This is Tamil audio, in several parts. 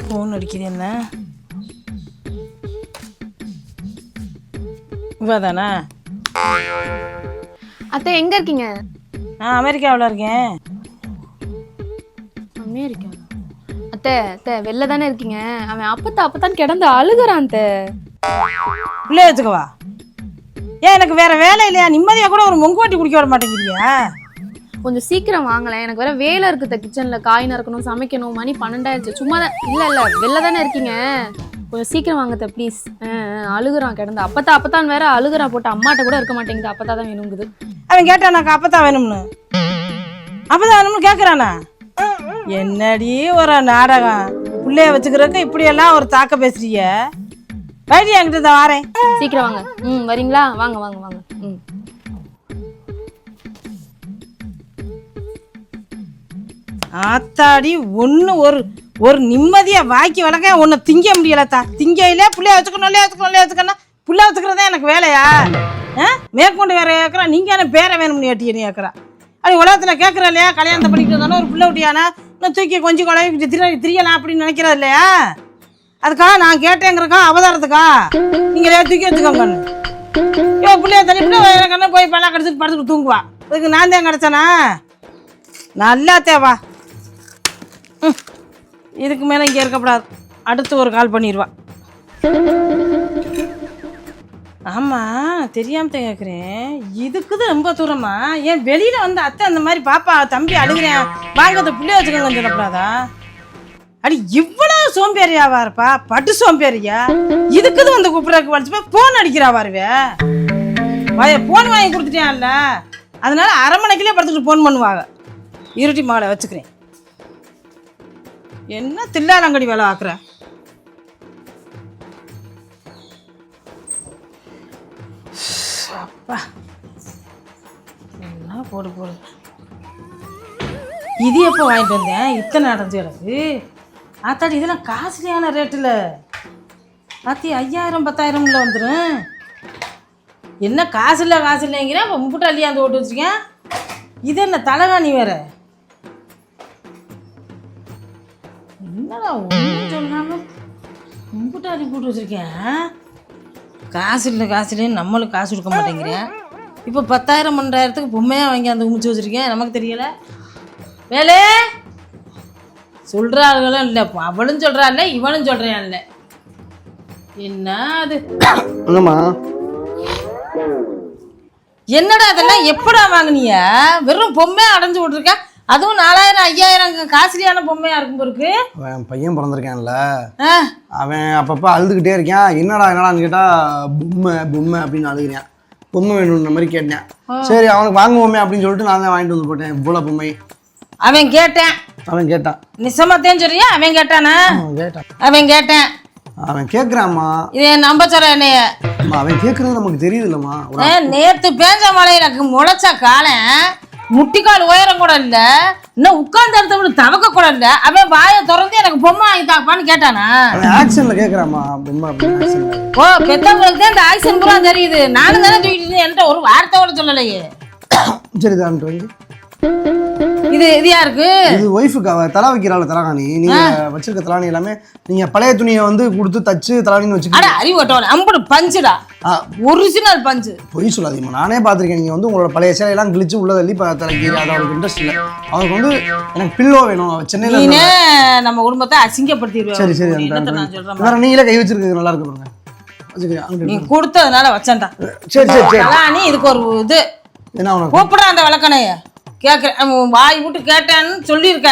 ஃபோன் அடிக்குது என்ன? இவதானா? அத்தை எங்க இருக்கீங்க? நான் அமெரிக்காவில் இருக்கேன். அமெரிக்கா? அத்தை அத்தை வெளில தானே இருக்கீங்க? அவன் அப்பத்தா அப்பத்தான் கிடந்து அழுகுறான் அத்தை. பிள்ளை வச்சுக்கவா ஏன் எனக்கு வேற வேலை இல்லையா? நிம்மதியாக கூட ஒரு மொங்கு வாட்டி குடிக்க வர மாட்டேங்கிறியா கொஞ்சம் சீக்கிரம் வாங்கலேன் எனக்கு வேற வேலை இருக்குது கிச்சன்ல காய் நறுக்கணும் சமைக்கணும். மணி பன்னெண்டாயிருச்சு. சும்மா தான் இல்ல இல்ல. வெளில தானே இருக்கீங்க? கொஞ்சம் சீக்கிரம் வாங்கத்த ப்ளீஸ் அழுகுறான் கிடந்து. அப்பத்தா அப்பத்தான் வேற அழுகுறான் போட்டு அம்மாட்ட கூட இருக்க மாட்டேங்குது. அப்பத்தா தான் வேணுங்குது. அவன் கேட்டானாக்கா அப்பதான் வேணும்னு? அப்பதான் வேணும்னு கேட்குறானா என்னடி ஒரு நாடகம்? பிள்ளைய வச்சுக்கிறதுக்கு இப்படியெல்லாம் ஒரு தாக்க பேசுறிய வைடி என்கிட்ட தான் வாரேன். சீக்கிரம் வாங்க. ம் வரீங்களா? வாங்க வாங்க வாங்க. ம். ஆத்தாடி ஒன்று ஒரு ஒரு நிம்மதியாக வாக்கி வளர்க்க ஒன்று திங்க முடியலத்தா. திங்கையில பிள்ளைய வச்சுக்கணும் இல்லையா? வச்சுக்கணும் இல்லையா? வச்சுக்கணும் புள்ள வச்சுக்கிறதா எனக்கு வேலையா? ஆ? மேற்கொண்டு வேற கேட்குறா நீங்கள் என்ன பேரை வேணும்னு ஏட்டி நீ கேட்குறா அப்படி உலகத்தில் கேட்குற இல்லையா? கல்யாணத்தை பண்ணிட்டு இருந்தாலும் ஒரு பிள்ளை விட்டியானா இன்னும் தூக்கி கொஞ்சம் குழம்பு திரி திரியலாம் அப்படின்னு நினைக்கிறது இல்லையா? அதுக்காக நான் கேட்டேங்கிறக்கா அவதாரத்துக்கா? நீங்களே தூக்கி வச்சுக்கோங்கன்னு ஐயோ பிள்ளைய தள்ளி பிள்ளை கண்ணு போய் பல்லா கிடச்சிட்டு படுத்துட்டு தூங்குவா. அதுக்கு நான் தான் கிடச்சேனா? நல்லா தேவா. இதுக்கு மேலே இங்கே இருக்கக்கூடாது அடுத்து ஒரு கால் பண்ணிடுவா ஆமாம் தெரியாம தான் கேட்குறேன் இதுக்குது ரொம்ப தூரமா? ஏன் வெளியில் வந்து அத்தை அந்த மாதிரி பாப்பா தம்பி அழுகிறேன். வாங்கத்தை பிள்ளைய வச்சுக்கோங்க சொல்லக்கூடாதா அடி இவ்வளோ சோம்பேறியாவா இருப்பா? பட்டு சோம்பேறியா? இதுக்குது வந்து கூப்பிடறதுக்கு வலிச்சு போய் ஃபோன் அடிக்கிறா பாருவே. வாய ஃபோன் வாங்கி கொடுத்துட்டியான்ல? அதனால அரை மணிக்குள்ளே படுத்துட்டு ஃபோன் பண்ணுவாங்க இருட்டி மகளை வச்சுக்கிறேன். என்ன தில்லாலங்கடி வேலை ஆக்குற? அப்பா. என்ன போடு போடு. இது எப்போ வாங்கிட்டு வந்தேன்? இத்தனை அடைஞ்சு கிடக்கு ஆத்தாடி இதெல்லாம் காஸ்ட்லியான ரேட்டில். பார்த்தி ஐயாயிரம் பத்தாயிரம்ல வந்துடும் என்ன காசு இல்லை காசு இல்லைங்கிறேன் இப்போ முப்புட்டு அள்ளியாந்து ஓட்டு வச்சுருக்கேன். இது என்ன தலைகாணி வேறு? என்னடா ஒன்றும் சொல்லாமல் முப்புட்டு அள்ளி போட்டு வச்சுருக்கேன் காசு இல்லை காசு இல்லைன்னு நம்மளுக்கு காசு கொடுக்க மாட்டேங்கிறேன் இப்போ பத்தாயிரம் பன்னெண்டாயிரத்துக்கு பொம்மையாக வாங்கி அந்த குமிச்சு வச்சுருக்கேன் நமக்கு தெரியல. வேலே! சொல்கிற ஆளுகளும் இல்லை அவளும் சொல்கிறா இல்லை இவனும் சொல்கிறான் இல்லை. என்ன அது? என்னடா அதெல்லாம் எப்படா வாங்குனீங்க வெறும் பொம்மையா அடைஞ்சு விட்ருக்க அதுவும் நாலாயிரம் ஐயாயிரம் காஸ்ட்லியான பொம்மையா இருக்கும் பொருக்கு அவன் பையன் பிறந்திருக்கான்ல. அவன் அப்பப்போ அழுதுகிட்டே இருக்கான். என்னடா என்னடான்னு கேட்டால் பொம்மை பொம்மை அப்படின்னு அழுகிறேன். பொம்மை வேணுன்ற மாதிரி கேட்டேன். சரி அவனுக்கு வாங்குவோமே அப்படின்னு சொல்லிட்டு நான் தான் வாங்கிட்டு வந்து போட்டேன். இவ்வளோ பொம்மை. அவன் கேட்டேன். அவன் கேட்டான். நிசமத்தேன்னு சொல்றியா? அவன் கேட்டானா? கேட்டான். அவன் கேட்டேன். அவன் கேட்குறாம்மா இதை நம்ப சொல்ற என்னைய. அவன் கேட்குறது நமக்கு தெரியுதுல்லம்மா. நேத்து பேஞ்ச மழை எனக்கு முளைச்ச காலம் முட்டிக்கால் உயரம் கூட இல்ல. இன்னும் உட்கார்ந்து இடத்த விட தவக்க கூட இல்ல. அவன் வாயை திறந்து எனக்கு பொம்மை வாங்கி தாப்பான்னு கேட்டானா? ஆக்ஷனில் கேட்குறாம்மா பொம்மை ஓ பெத்தவங்களுக்கு தான் இந்த ஆக்சன் பூரா தெரியுது. நானும் தானே தூக்கிட்டு என்கிட்ட ஒரு வார்த்தை கூட சொல்லலையே. சரி தான் வந்து. இது இது யாருக்கு? இது ஒய்ஃபுக்கு அவ தலை வைக்கிறாள் தலாணி. நீங்க வச்சிருக்க தலாணி எல்லாமே நீங்க பழைய துணியை வந்து கொடுத்து தச்சு தலாணின்னு அட வச்சுக்கிட்டு அறிவட்டோல அம்புடு பஞ்சுடா. ஒரிஜினல் பஞ்சு. பொய் சொல்லாதீங்க நானே பார்த்துருக்கேன். நீங்கள் வந்து உங்களோட பழைய சேலையெல்லாம் கிழிச்சு உள்ள தள்ளி தலைக்கு அது அவருக்கு இன்ட்ரெஸ்ட் இல்லை. அவருக்கு வந்து எனக்கு பில்லோ வேணும். சென்னையில் நம்ம குடும்பத்தை அசிங்கப்படுத்திடுவேன். சரி சரி வேற நீங்களே கை வச்சிருக்கிறது நல்லா இருக்கு பாருங்க. நீ. கொடுத்ததுனால வச்சேன்டா. சரி சரி சரி. நீ இதுக்கு ஒரு இது. என்ன கூப்பிட அந்த விளக்கணைய கேட்க வாய் விட்டு கேட்டேன்னு சொல்லியிருக்க.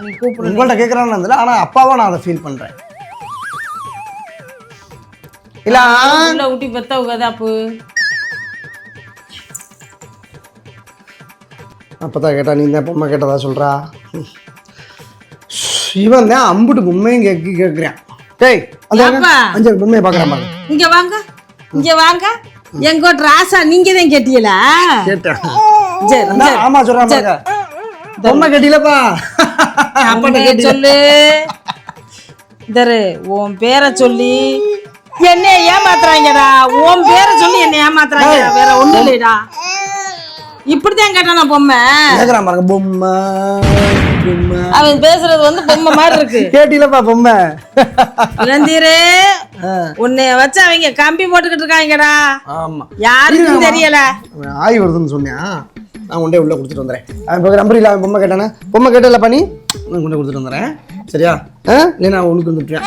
நீ கூப்பிடு. உங்கள்கிட்ட கேட்குறான்னு ஆனால் அப்பாவா நான் அதை ஃபீல் பண்ணுறேன் இல்லை உள்ள ஊட்டி பெத்த உகதாப்பு அப்பதான் கேட்டா நீ தான் பொம்மை கேட்டதா சொல்றா? இவன் தான் அம்புட்டு பொம்மையும் கேட்க கேட்குறேன் டேய் அந்த? அஞ்சு பொம்மையை பார்க்குறேன் பாருங்க இங்க வாங்க. இங்க வாங்க. எங்கோட்டு ராசா நீங்க தான் கேட்டீங்களா? கேட்டேன். ஆமா சொல்றேன் பாருங்க. பொம்மை கட்டிலப்பா. அப்பாட்ட சொல்லு. தரு உன் பேரை சொல்லி என்னை ஏமாத்துறாங்கடா. உன் பேரை சொல்லி என்னை ஏமாத்துறாங்க வேற ஒண்ணும் இல்லைடா. இப்படித்தான் கேட்டானா பொம்மை? கேக்குறான் பாருங்க பொம்மை அவன் பேசுறது வந்து பொம்மை மாதிரி இருக்கு. கேட்டீங்களப்பா பொம்மை. இளந்தீரே உன்னைய வச்சு அவங்க கம்பி போட்டுக்கிட்டு இருக்காங்கடா. ஆமா. யாருக்கும் தெரியல. ஆய் வருதுன்னு சொன்னேன். நான் கொண்டே உள்ளே கொடுத்துட்டு வந்துடுறேன் அவன் இப்போ நம்பர் இல்லை அவன் பொம்மை கேட்டானே? பொம்மை கேட்டல பண்ணி நான் கொண்டே கொடுத்துட்டு வந்துடுறேன் சரியா? ஆ? இல்லை நான் உனக்கு வந்துட்டுறேன்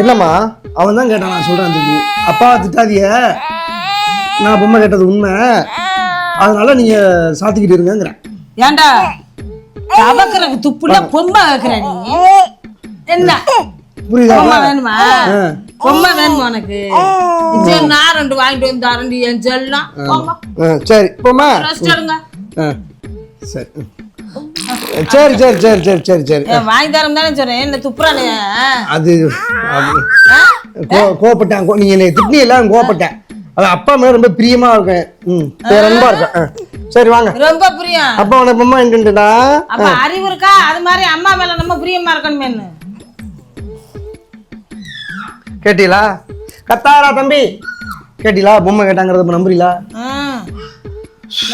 என்னம்மா? அவன் தான் கேட்டான் நான் சொல்கிறேன் திருப்பி அப்பா திட்டாதிய நான் பொம்மை கேட்டது உண்மை. அதனால நீங்கள் சாத்திக்கிட்டு இருங்கங்கிறேன். ஏன்டா தவக்கிறக்கு துப்புல பொம்மை வைக்கிற நீ. என்ன? புரியுதா? பொம்மை வேணுமா? பொம்மை வேணுமா உனக்கு? சரி நான் ரெண்டு வாங்கிட்டு வந்தா ரெண்டு என் செல்லம். சரி. பொம்மை ரெஸ்ட் எடுங்க சரி. சரி சரி சரி சரி சரி சரி. வாங்கி தரம் தானே சொல்றேன் என்ன துப்புறானே அது அது- கோ- கோவப்பட்டேன் கோ- நீங்க என்னை திட்டினி எல்லாம் கோவப்பட்டேன். அது அப்பா மேல ரொம்ப பிரியமா இருக்கேன். ம் பேரன்பா இருக்கேன். சரி வாங்க. ரொம்ப பிரியம். அப்பா உனக்கு பொம்மை என்கிட்டடா அப்ப அறிவு இருக்கா? அது மாதிரி அம்மா மேல நம்ம பிரியமா இருக்கணுமேன்னு. கேட்டீங்களா? கத்தாரா தம்பி? கேட்டீங்களா? பொம்மை கேட்டாங்கிறத இப்ப நம்புறீங்களா.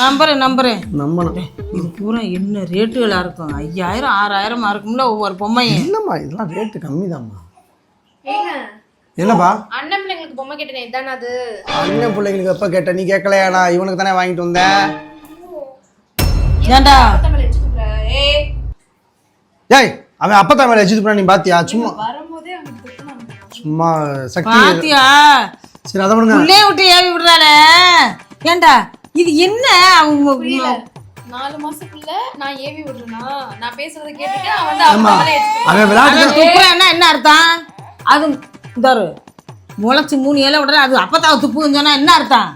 நம்புறேன் நம்புறேன். நம்பணும். இது பூரா என்ன ரேட்டுகளா இருக்கும்? ஐயாயிரம் ஆறாயிரமா இருக்கும்ல ஒவ்வொரு பொம்மையும். இல்லம்மா இதெல்லாம் ரேட்டு கம்மி தான்மா என்னப்பா? அண்ணன் பிள்ளைங்களுக்கு பொம்மை கேட்டேனே இதானே அது? அண்ணன் பிள்ளைங்களுக்கு எப்ப கேட்ட நீ கேட்கலையாடா? இவனுக்கு தானே வாங்கிட்டு வந்தேன் ஏன்டா? தமிழ் வச்சு ஏய். அவன் அப்பத்தா மேல வச்சுட்டு நீ பாத்தியா? சும்மா. சும்மா சக்தி பாத்தியா? சரி அதை விடுங்க. உள்ளே விட்டு ஏவி விடுறாளே. ஏன்டா இது என்ன அவங்க நாலு மாசத்துக்குள்ள நான் ஏவி விடுறேனா? நான் பேசுறத கேட்டுட்டு அவன் வந்து அவன் மேல ஏத்திட்டு அவன் விளையாட்டு துப்புறேன்னா என்ன அர்த்தம்? அது இந்தாரு முளைச்சு மூணு இலை விடுற அது அப்பத்தாவ துப்புன்னு சொன்னா என்ன அர்த்தம்?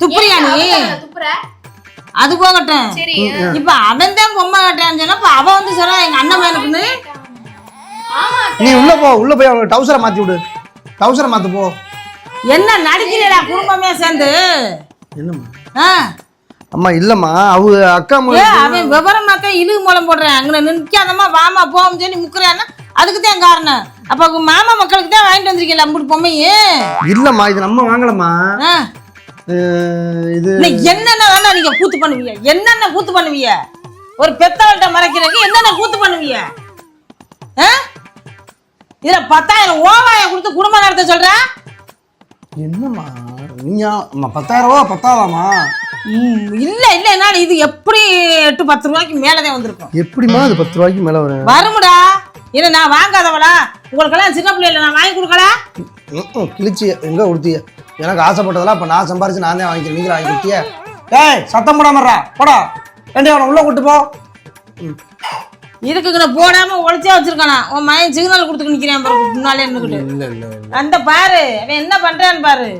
துப்புறியா நீ? போறான். துப்புற. அது போகட்டும். சரி. இப்ப அவன் தான் பொம்மை கட்டான்னு சொன்னா இப்ப அவ வந்து சொல்றா எங்க அண்ணன் பையனுக்குன்னு நீ உள்ள போ உள்ள போய் அவனுக்கு டவுசரை மாத்தி விடு. டவுசரை மாத்து போ. என்ன நடிக்கிறீடா குடும்பமே சேர்ந்து? என்னம்மா? ஆ. அம்மா இல்லம்மா. அவங்க அக்கா மொழி அவன் விவரமாக்க இழுகு மூலம் போடுறேன். அங்கே நிற்காதம்மா வாமா போவோம் சொல்லி முக்குறான்னா அதுக்கு தான் காரணம். அப்போ மாமா மக்களுக்கு தான் வாங்கிட்டு வந்திருக்கீங்களா அம்புட்டு பொம்மையே? இல்லம்மா இது நம்ம வாங்கலம்மா. இது என்னென்ன வேணா நீங்க கூத்து பண்ணுவீங்க. என்னென்ன கூத்து பண்ணுவீங்க? ஒரு பெத்தவள்கிட்ட மறைக்கிறதுக்கு என்னென்ன கூத்து பண்ணுவீங்க? ஆ? இதுல பத்தாயிரம் ஓவாய கொடுத்து குடும்பம் நடத்த சொல்ற? என்னம்மா? நீங்க அம்மா பத்தாயிரம் ரூபா பத்தாதாம்மா? ம், இல்ல இல்ல என்னால இது எப்படி எட்டு பத்து ரூபாய்க்கு மேலதான் வந்திருக்கும்? எப்படிம்மா அது பத்து ரூபாய்க்கு மேல வரும்? வருமுடா. என்ன நான் வாங்காதவளா? உங்களுக்கெல்லாம் சின்ன பிள்ளைல நான் வாங்கி கொடுக்கல? கிழிச்சி எங்க கொடுத்தீங்க? எனக்கு ஆசைப்பட்டதெல்லாம் இப்ப நான் சம்பாரிச்சு நான் தான் வாங்கிக்கிறேன். நீங்களா வாங்கி கொடுத்திய டேய் சத்தம் போடாமறா போடா. அவனை உள்ள கூட்டு போ. ம். இதுக்கு நான் போடாம உழைச்சா வச்சிருக்கானா? உன் மயன் சிக்னல் கொடுத்துட்டு நிக்கிறேன் பாரு முன்னாலே இல்ல அந்த பாரு அவன் என்ன பண்றான்னு பாரு.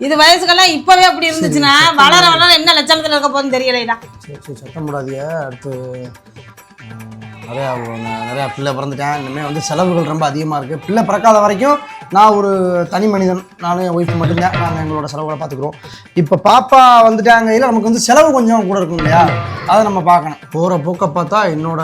இது வயசுக்கெல்லாம் இப்பவே அப்படி இருந்துச்சுன்னா வளர வளர என்ன லட்சணத்துல இருக்க போகுதுன்னு தெரியலைடா. சரி சரி சத்தம் போடாதீங்க அடுத்து நிறையா நிறையா பிள்ளை பிறந்துட்டேன் இனிமேல் வந்து செலவுகள் ரொம்ப அதிகமாக இருக்குது பிள்ளை பிறக்காத வரைக்கும் நான் ஒரு தனி மனிதன். நானும் என் ஒய்ஃப் மட்டும்தான். நாங்கள் எங்களோட செலவுகளை பார்த்துக்குறோம். இப்போ பாப்பா வந்துட்டாங்கையில் நமக்கு வந்து செலவு கொஞ்சம் கூட இருக்கும் இல்லையா? அதை நம்ம பார்க்கணும். போகிற போக்க பார்த்தா என்னோட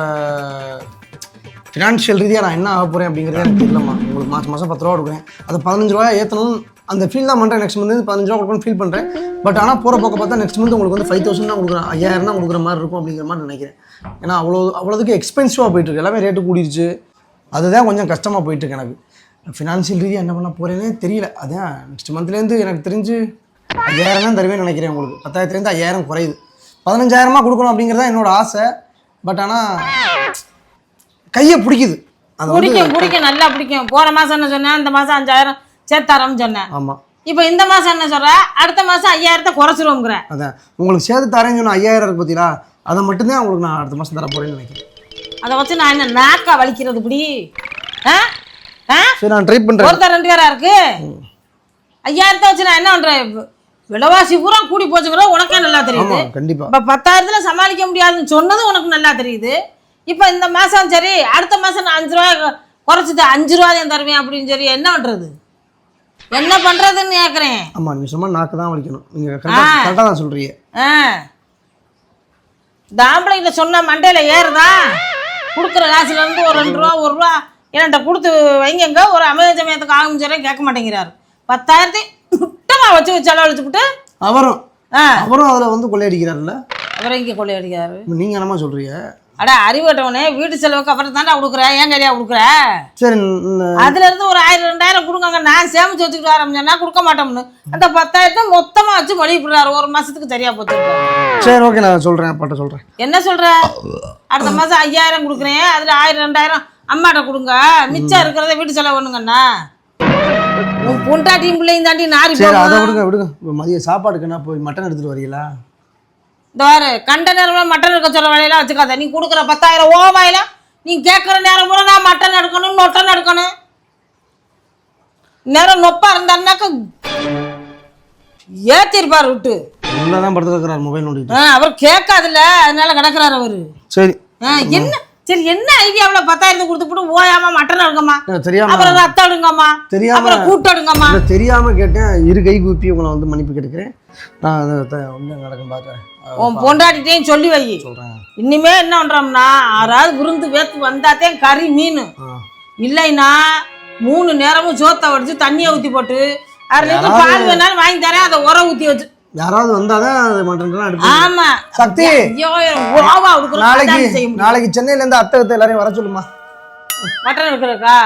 ஃபினான்ஷியல் ரீதியாக நான் என்ன ஆக போகிறேன் அப்படிங்கிறதே எனக்கு தெரியலம்மா. உங்களுக்கு மாதம் மாதம் பத்து ரூபா கொடுக்குறேன். அது பதினஞ்சு ரூபாய் ஏற்றணும் அந்த ஃபீல் தான் பண்ணுறேன் நெக்ஸ்ட் மந்த் பதினஞ்சு ரூபா கொடுக்கணும் ஃபீல் பண்ணுறேன் பட் ஆனால் போகிற போக்க பார்த்தா நெக்ஸ்ட் மந்த் உங்களுக்கு வந்து ஃபைவ் தௌசண்ட் தான் கொடுக்குறேன். ஐயாயிரம் தான் கொடுக்குற மாதிரி இருக்கும் அப்படிங்கிற மாதிரி நினைக்கிறேன். ஏன்னா அவ்வளோ அவ்வளோதுக்கு எக்ஸ்பென்சிவாக போயிட்டுருக்கு. எல்லாமே ரேட்டு கூடிருச்சு. அதுதான் கொஞ்சம் கஷ்டமாக போயிட்டுருக்கு எனக்கு. ஃபினான்ஷியல் ரீதியாக என்ன பண்ண போகிறேனே தெரியல. அதான் நெக்ஸ்ட் மந்த்லேருந்து எனக்கு தெரிஞ்சு ஐயாயிரம் தான் தருவேன்னு நினைக்கிறேன் உங்களுக்கு. பத்தாயிரத்துலேருந்து ஐயாயிரம் குறையுது. பதினஞ்சாயிரமா கொடுக்கணும் அப்படிங்கிறது தான் என்னோட ஆசை. பட் ஆனால் கையை பிடிக்குது. அது பிடிக்கும் பிடிக்கும் நல்லா பிடிக்கும். போன மாசம் என்ன சொன்னேன்? இந்த மாசம் அஞ்சாயிரம் சேர்த்தாரம்னு சொன்னேன். ஆமாம் இப்போ இந்த மாசம் என்ன சொல்ற? அடுத்த மாசம் ஐயாயிரத்தை குறைச்சிருவோங்கிற அதான். உங்களுக்கு சேர்த்து தரேன்னு சொன்ன ஐயாயிரம் இருக்கு பார்த்தீங்களா அதை மட்டும்தான் உங்களுக்கு நான் அடுத்த மாதம் தர போகிறேன்னு நினைக்கிறேன். அதை வச்சு நான் என்ன நாக்கா வலிக்கிறது இப்படி? ஆ? ஆ? சரி நான் ட்ரை பண்ணுறேன் ஒருத்தர் ரெண்டு பேரா இருக்கு? ஐயாயிரத்தை வச்சு நான் என்ன பண்றேன்? விலைவாசி பூரா கூடி போச்சுங்கிற உனக்கே நல்லா தெரியுது. கண்டிப்பாக இப்ப பத்தாயிரத்துல சமாளிக்க முடியாதுன்னு சொன்னது உனக்கு நல்லா தெரியுது. இப்ப இந்த மாசம் சரி அடுத்த மாசம் நான் அஞ்சு ரூபாய் குறைச்சிட்டு அஞ்சு ரூபா தான் தருவேன் அப்படின்னு சொல்லி என்ன பண்றது? என்ன பண்றதுன்னு கேக்குறேன். ஆமாம் நீங்கள் சும்மா நாக்கு தான் வலிக்கணும். நீங்கள் கரெக்டாக தான் சொல்கிறீங்க ஆ. இந்த ஆம்பளைகிட்ட சொன்ன மண்டையில ஏறுதா? கொடுக்குற காசுல இருந்து ஒரு ரெண்டு ரூபா ஒரு ரூபா என்கிட்ட கொடுத்து வைங்கங்க. ஒரு அமைய சமயத்துக்கு ஆகும் சொல்லி கேட்க மாட்டேங்கிறாரு. பத்தாயிரத்தி முட்டமா வச்சு செலவழிச்சுக்கிட்டு அவரும் ஆ. அவரும் அதில் வந்து கொள்ளையடிக்கிறாருல்ல? அப்புறம் இங்கே கொள்ளையடிக்காரு இப்ப நீங்க என்னமா சொல்றீங்க? அட அறிவட்டவனே வீட்டு செலவுக்கு அப்புறம் தாண்டா கொடுக்குற ஏன் கையியா கொடுக்குற சரி அதுல இருந்து ஒரு ஆயிரம் ரெண்டாயிரம் கொடுங்க நான் சேமிச்சு வச்சுக்கிட்டு ஆரம்பிச்சேன்னா கொடுக்க மாட்டோம்னு. அந்த பத்தாயிரத்தை மொத்தமா வச்சு மொழிப்பிடுறாரு ஒரு மாசத்துக்கு சரியா போச்சு. சரி ஓகே நான் சொல்றேன் அப்பாட்ட சொல்றேன். என்ன சொல்ற? அடுத்த மாசம் ஐயாயிரம் கொடுக்குறேன். அதுல ஆயிரம் ரெண்டாயிரம் அம்மாட்ட கொடுங்க. மிச்சம் இருக்கிறத வீட்டு செலவு பண்ணுங்கண்ணா. உன் பொண்டாட்டியும் பிள்ளையும் தாண்டி நாரி சரி அதை விடுங்க விடுங்க. இப்ப மதிய சாப்பாடுக்கு என்ன போய் மட்டன் எடுத்துட்டு வரீங்களா? வாரு கண்ட நேரம் மட்டன் எடுக்க சொல்ல வேலையெல்லாம் வச்சுக்காத. நீ கொடுக்குற பத்தாயிரம் ஓவாயில நீ கேட்குற நேரம் பூரா நான் மட்டன் எடுக்கணும் மொட்டன் எடுக்கணும். நேரம் நொப்பா இருந்தாருனாக்க ஏத்திருப்பார் விட்டு. உள்ள தான் படுத்துருக்கிறார் மொபைல் நோண்டிட்டு அவர் கேட்காதுல்ல அதனால கிடக்குறாரு அவரு. சரி. என்ன சரி என்ன ஐடியாவுல பத்தாயிரத்தை கொடுத்துட்டு ஓயாம மட்டன் எடுங்கம்மா தெரியாம அப்புறம் ரத்தம் எடுங்கம்மா. தெரியாம அப்புறம் கூட்டு எடுங்கம்மா. தெரியாம கேட்டேன் இரு கை கூப்பி உங்களை வந்து மன்னிப்பு கேட்டுக்கிறேன். நான் உண்மை நடக்கும் பார்க்குறேன். உன் பொண்டாட்டிட்டையும் சொல்லி வை. சொல்றேன். இனிமே என்ன பண்றோம்னா யாராவது விருந்து வேத்து வந்தாத்தேன் கறி மீன். இல்லைன்னா மூணு நேரமும் சோத்தை வடிச்சு தண்ணியை ஊற்றி போட்டு அரை லிட்டர் பால் வேணாலும் வாங்கி தரேன் அதை உர ஊற்றி வச்சு. யாராவது வந்தாதான் அது மட்டன் ஆமா. சக்தி! நாளைக்கு நாளைக்கு சென்னையில இருந்து அத்தை எல்லாரையும் வர சொல்லுமா. மட்டன் எடுக்கிறக்கா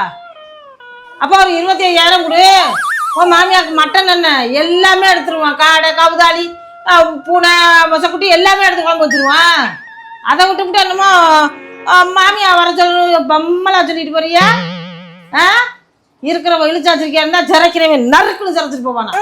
அப்போ ஒரு இருபத்தி ஐயாயிரம் கொடு. உன் மாமியாருக்கு மட்டன் என்ன? எல்லாமே எடுத்துருவான். காடை கவுதாளி பூனை மொசக்குட்டி எல்லாமே எடுத்து குழம்பு வச்சிருவான் அதை விட்டு விட்டு என்னமோ மாமியார் மாமியா வர சொல்லு பம்மலா சொல்லிட்டு போறியா? ஆ? இருக்கிறவன் இழுச்சாச்சிருக்கியா இருந்தா சிறைக்கிறவன் நறுக்குன்னு சிறைச்சிட்டு போவானா?